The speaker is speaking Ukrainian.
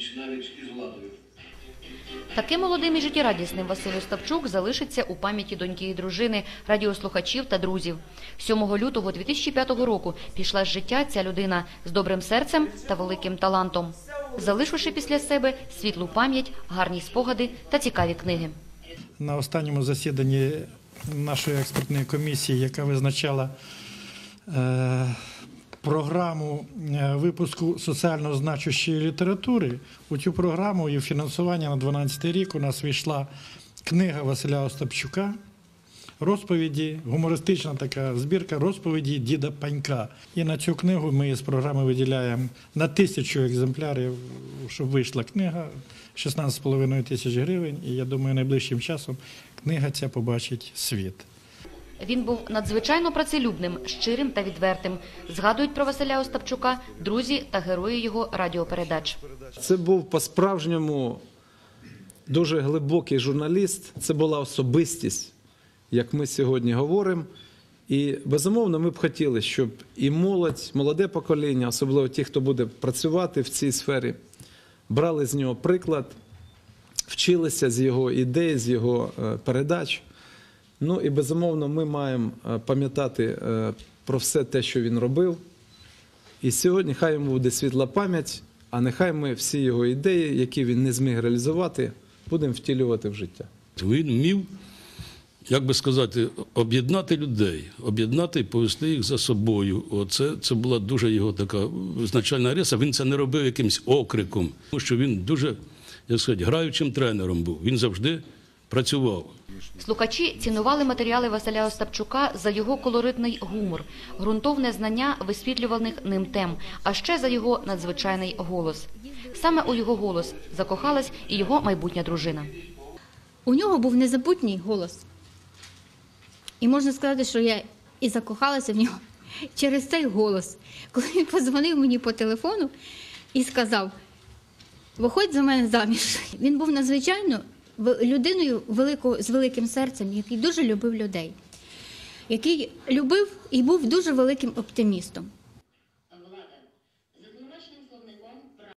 зустріч навіть із владою. Таким молодим і життєрадісним Василь Остапчук залишиться у пам'яті доньки і дружини, радіослухачів та друзів. 7 лютого 2005 року пішла з життя ця людина з добрим серцем та великим талантом, залишивши після себе світлу пам'ять, гарні спогади та цікаві книги. на останньому засіданні нашої експертної комісії, яка визначала е, програму е, випуску соціально значущої літератури, у цю програму і фінансування на 12 рік у нас війшла книга Василя Остапчука. Розповіді, гумористична така збірка розповіді діда Панька. І на цю книгу ми з програми виділяємо на тисячу екземплярів, щоб вийшла книга 16,5 тисяч гривень. І я думаю, найближчим часом книга ця побачить світ. Він був надзвичайно працелюбним, щирим та відвертим. Згадують про Василя Остапчука друзі та герої його радіопередач. Це був по-справжньому дуже глибокий журналіст. Це була особистість, як ми сьогодні говоримо. І безумовно, ми б хотіли, щоб і молодь, молоде покоління, особливо ті, хто буде працювати в цій сфері, брали з нього приклад, вчилися з його ідей, з його е, передач. Ну і безумовно, ми маємо е, пам'ятати е, про все те, що він робив. І сьогодні хай йому буде світла пам'ять, а нехай ми всі його ідеї, які він не зміг реалізувати, будемо втілювати в життя. Він вмів, як би сказати, об'єднати людей, об'єднати і повести їх за собою. Оце це була дуже його така визначальна риса. Він це не робив якимсь окриком, тому що він дуже, як сказати, граючим тренером був. Він завжди працював. Слухачі цінували матеріали Василя Остапчука за його колоритний гумор, ґрунтовне знання висвітлюваних ним тем, а ще за його надзвичайний голос. Саме у його голос закохалась і його майбутня дружина. У нього був незабутній голос. І можна сказати, що я і закохалася в нього через цей голос. Коли він подзвонив мені по телефону і сказав: виходь за мене заміж. Він був надзвичайно людиною великого, з великим серцем, який дуже любив людей, який любив і був дуже великим оптимістом.